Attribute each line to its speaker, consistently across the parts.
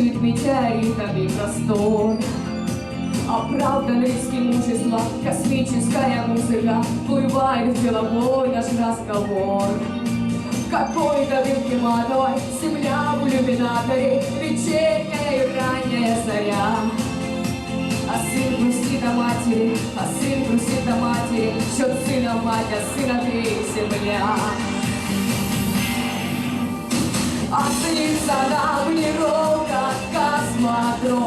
Speaker 1: Метеоритов и простор Оправданности мужества, космическая музыка. Плывает в головой наш разговор. Какой-то дымке молодой, земля в иллюминаторе. Вечерняя и ранняя заря. А сын грустит о матери, а сын грустит о матери, Счет сына мать, а сына греет земля. А снится нам неровно космодрома.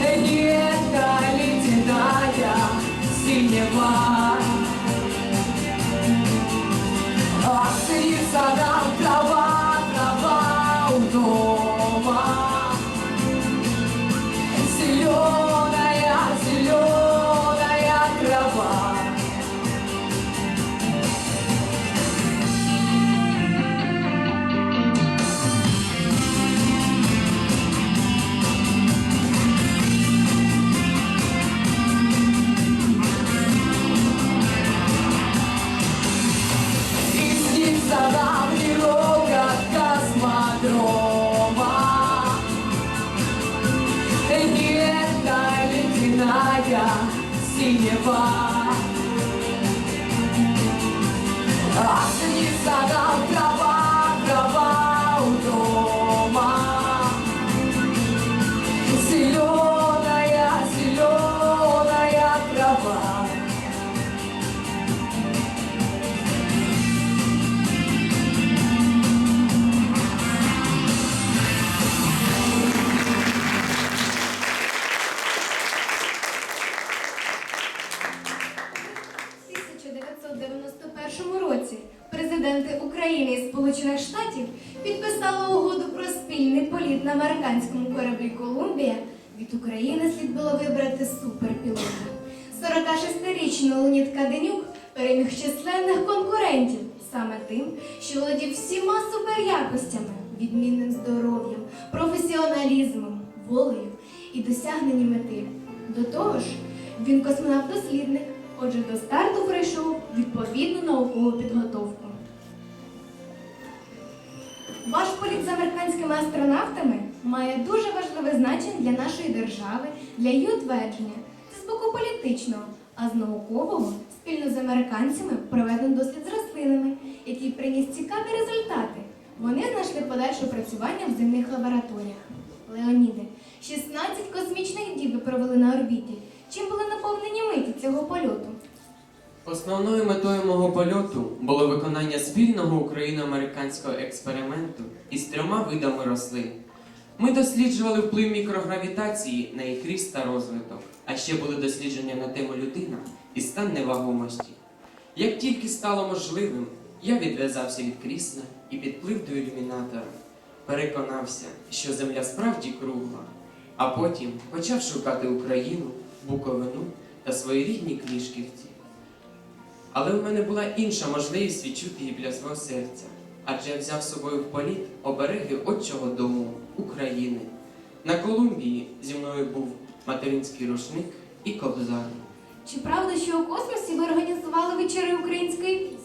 Speaker 1: Нетка ледяная синева. А снится синева. А снится нам трава,
Speaker 2: волею і досягненням мети. До того ж, він космонавт-дослідник, отже, до старту пройшов відповідну наукову підготовку. Ваш політ з американськими астронавтами має дуже важливе значення для нашої держави, для її утвердження. Це з боку політичного, а з наукового спільно з американцями проведено дослід з рослинами, який приніс цікаві результати. Вони знайшли подальше опрацювання в земних лабораторіях. Леоніде, 16 космічних діб ви провели на орбіті. Чим були наповнені миті цього польоту?
Speaker 3: Основною метою мого польоту було виконання спільного україно-американського експерименту із трьома видами рослин. Ми досліджували вплив мікрогравітації на їх ріст та розвиток, а ще були дослідження на тему людина і стан невагомості. Як тільки стало можливим, я відв'язався від крісла і підплив до ілюмінатора. Переконався, що земля справді кругла, а потім почав шукати Україну, Буковину та свої рідні клішківці. Але в мене була інша можливість відчути її біля свого серця, адже я взяв з собою в політ обереги отчого дому України. На Колумбії зі мною був материнський рушник і кобзар.
Speaker 2: Чи правда, що у космосі ви організували вечори української?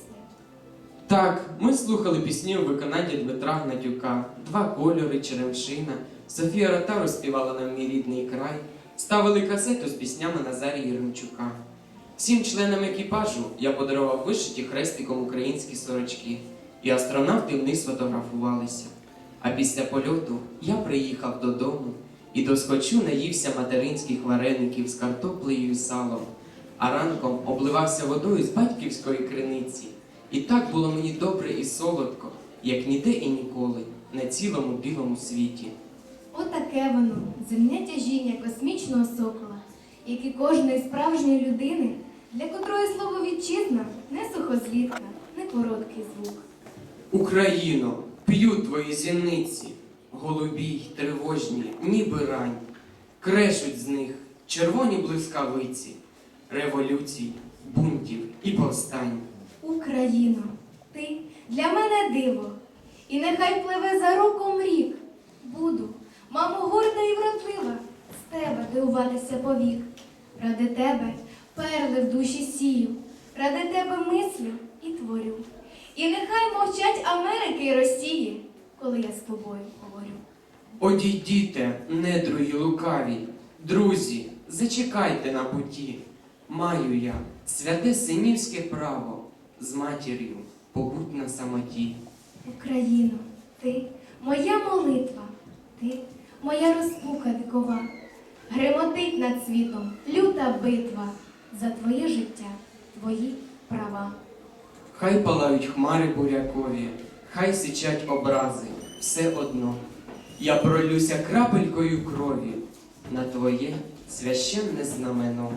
Speaker 3: Так, ми слухали пісні у виконанні Дмитра Гнатюка, два кольори, Черемшина. Софія Ротару співала нам мій рідний край, ставили касету з піснями Назарія Єремчука. Всім членам екіпажу я подарував вишиті хрестиком українські сорочки, і астронавти вниз фотографувалися. А після польоту я приїхав додому і досхочу наївся материнських вареників з картоплею і салом, а ранком обливався водою з батьківської криниці. І так було мені добре і солодко, як ніде і ніколи, на цілому білому світі.
Speaker 2: Отаке воно, земне тяжіння космічного сокола, як і кожної справжньої людини, для котрої слово вітчизна не сухозлітка, не короткий звук.
Speaker 3: Україно, п'ють твої зіниці, голубі й тривожні, ніби рань, крешуть з них червоні блискавиці, революцій, бунтів і повстань.
Speaker 2: Україно, ти для мене диво, і нехай пливе за роком рік. Буду, мамо, горда і вродлива, з тебе дивуватися повік. Ради тебе перли в душі сію, ради тебе мислю і творю. І нехай мовчать Америки й Росії, коли я з тобою говорю.
Speaker 3: Одійдіте, недруги лукаві, друзі, зачекайте на путі. Маю я святе синівське право з матір'ю побудь на самоті.
Speaker 2: Україно, ти моя молитва, ти моя розпука вікова. Гремотить над світом люта битва за твоє життя, твої права.
Speaker 3: Хай палають хмари бурякові, хай сичать образи, все одно. Я пролюся крапелькою крові на твоє священне знамено.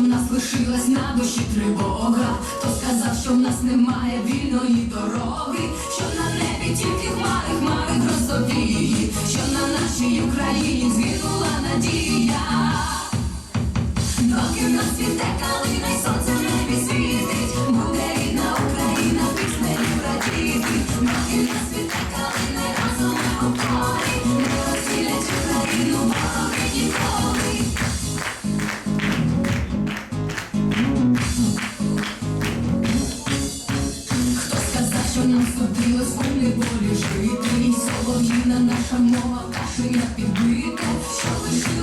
Speaker 4: В нас лишилась на душі тривога? Хто сказав, що в нас немає вільної дороги? Що на небі тільки хмари, хмари грозові, що на нашій Україні згинула надія. Доки в нас цвіте калина сонце в небі світить, жити? І солов'їна наша мова, кашеня підбита, що лишилась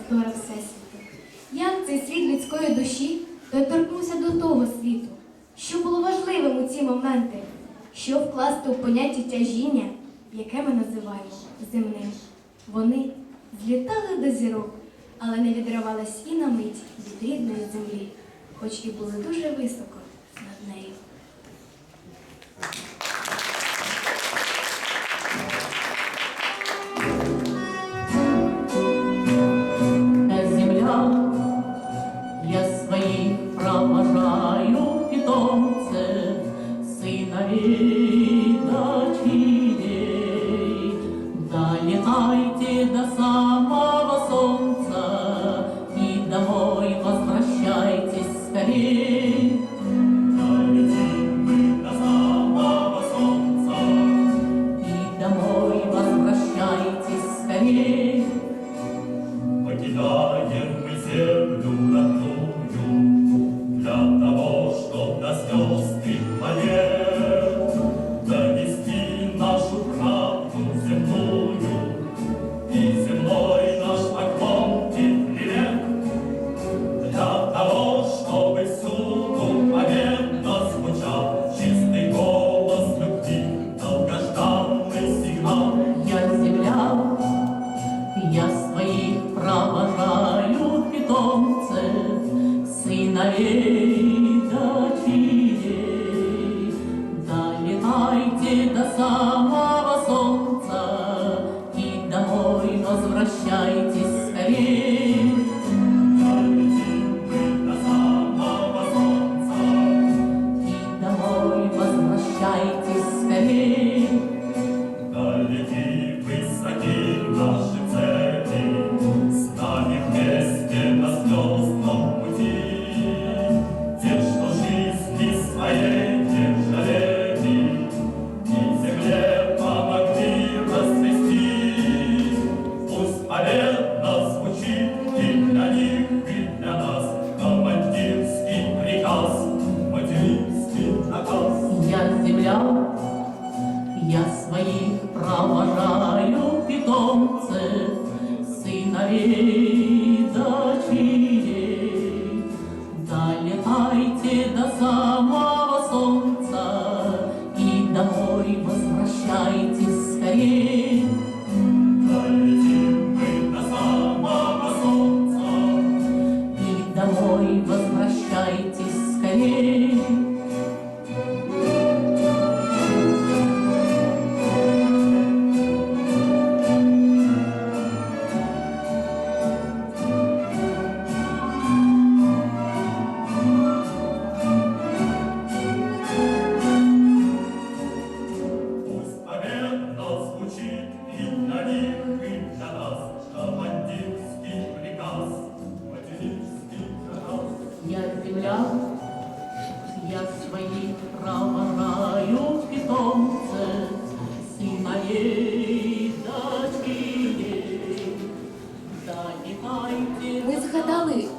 Speaker 2: простора Всесвіту. Як цей світ людської душі доторкнувся до того світу, що було важливим у ці моменти, що вкласти у поняття тяжіння, яке ми називаємо земним.
Speaker 5: Вони злітали до зірок, але не відривались і на мить від рідної землі, хоч і були дуже високо.
Speaker 6: Ladies,
Speaker 7: baby. É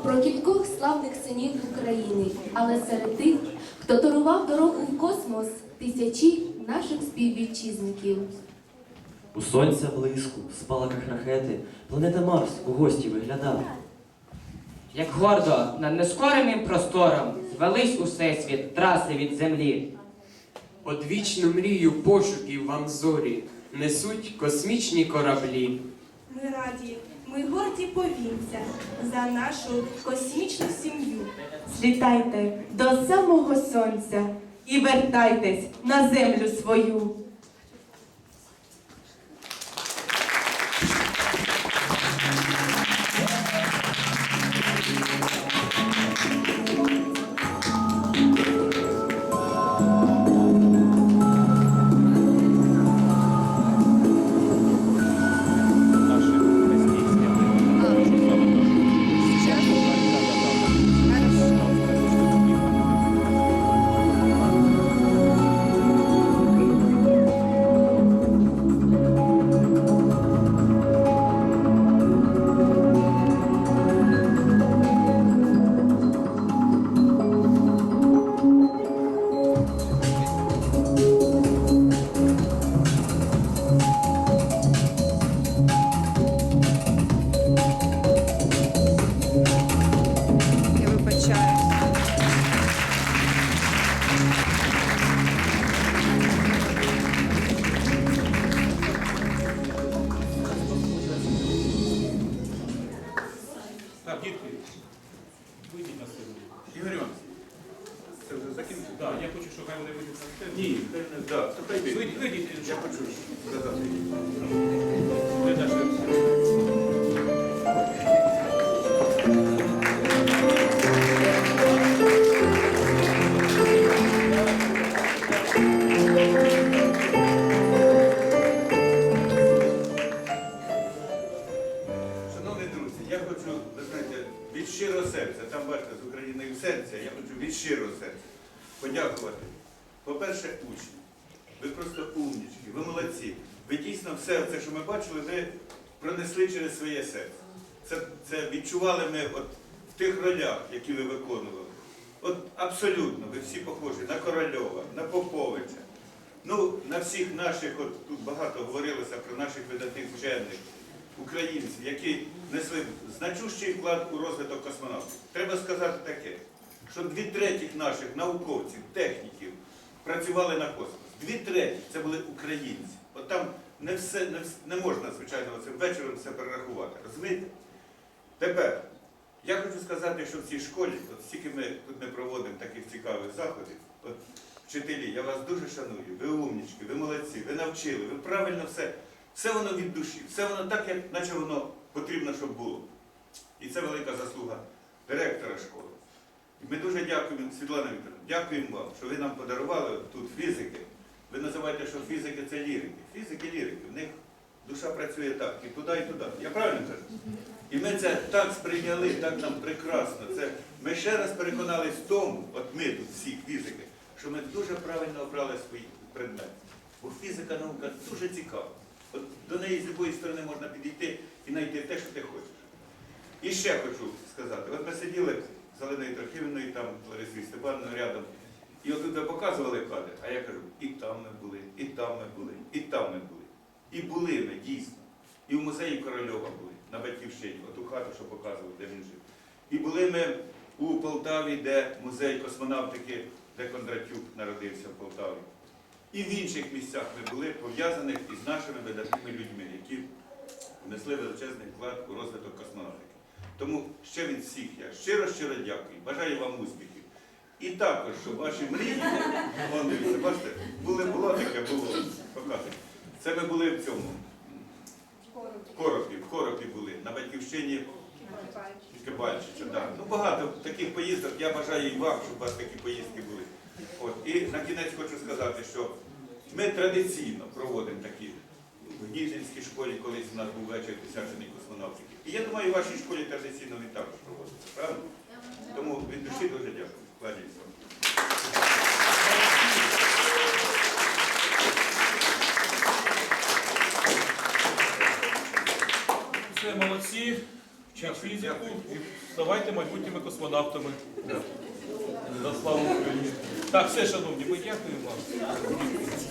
Speaker 7: про кількох славних синів України, але серед тих, хто торував дорогу в космос тисячі наших співвітчизників.
Speaker 8: У сонця блиску, в спалаках ракети, планета Марс у гості виглядала.
Speaker 9: Як гордо над нескореним простором звелись у всесвіт траси від землі.
Speaker 3: Одвічну мрію пошуків вам зорі несуть космічні кораблі.
Speaker 10: Ми раді, ми горді повінця за нашу космічну сім'ю.
Speaker 2: Злітайте до самого сонця і вертайтесь на землю свою.
Speaker 11: Від щирого серця, там бачите, з Україною серця, я хочу від щирого серця подякувати. По-перше, учні. Ви просто умнічки, ви молодці. Ви дійсно все це, що ми бачили, ви пронесли через своє серце. Це, це відчували ми от в тих ролях, які ви виконували. От абсолютно, ви всі похожі на Корольова, на Поповича. Ну, на всіх наших, от тут багато говорилося про наших видатних вчених, українців, які несли значущий вклад у розвиток космонавтів. Треба сказати таке, що дві третіх наших науковців, техніків працювали на космос. Дві третіх це були українці. От там не все не, не можна, звичайно, цим вечором все перерахувати. Розумієте? Тепер я хочу сказати, що в цій школі, от стільки ми тут не проводимо таких цікавих заходів, от вчителі, я вас дуже шаную, ви умнічки, ви молодці, ви навчили, ви правильно все. Все воно від душі, все воно так, як наче воно потрібно, щоб було. І це велика заслуга директора школи. Ми дуже дякуємо, Світлана Вікторовна, дякуємо вам, що ви нам подарували тут фізики. Ви називаєте, що фізики це лірики. Фізики лірики. В них душа працює так, і туди, і туди. Я правильно кажу? І ми це так сприйняли, так нам прекрасно. Це, ми ще раз переконались в тому, от ми тут всі фізики, що ми дуже правильно обрали свій предмет. Бо фізика наука дуже цікава. От до неї з будь-якої сторони можна підійти і знайти те, що ти хочеш. І ще хочу сказати, от ми сиділи з Галиною Трохівною, там Ларисою Степановною рядом, і от тут показували кадр, а я кажу, і там ми були, і там ми були, і там ми були. І були ми дійсно. І в музеї Корольова були, на Батьківщині, оту хату, що показував, де він жив. І були ми у Полтаві, де музей космонавтики, де Кондратюк народився в Полтаві. І в інших місцях ми були пов'язаних із нашими видатними людьми, які внесли величезний вклад у розвиток космонавтики. Тому ще від всіх я щиро-щиро дякую. Бажаю вам успіхів. І також, щоб ваші мрії, вон дивіться, бачите, були було таке, було. Показуй. Це ми були в цьому. В Коропі, в Коропі були, на батьківщині Кибальчича. Да. Ну багато таких поїздок. Я бажаю і вам, щоб у вас такі поїздки були. От. І на кінець хочу сказати, що ми традиційно проводимо такі в Гнізинській школі, колись у нас був вечір присвячений космонавтики. І я думаю, в вашій школі традиційно він також проводиться, правильно? Тому від душі дуже дякую. Кланяюсь вам.
Speaker 5: Все, молодці. Вчіть фізику і ставайте майбутніми космонавтами. За славу Україні. Так, все, шановні, ми дякуємо вам.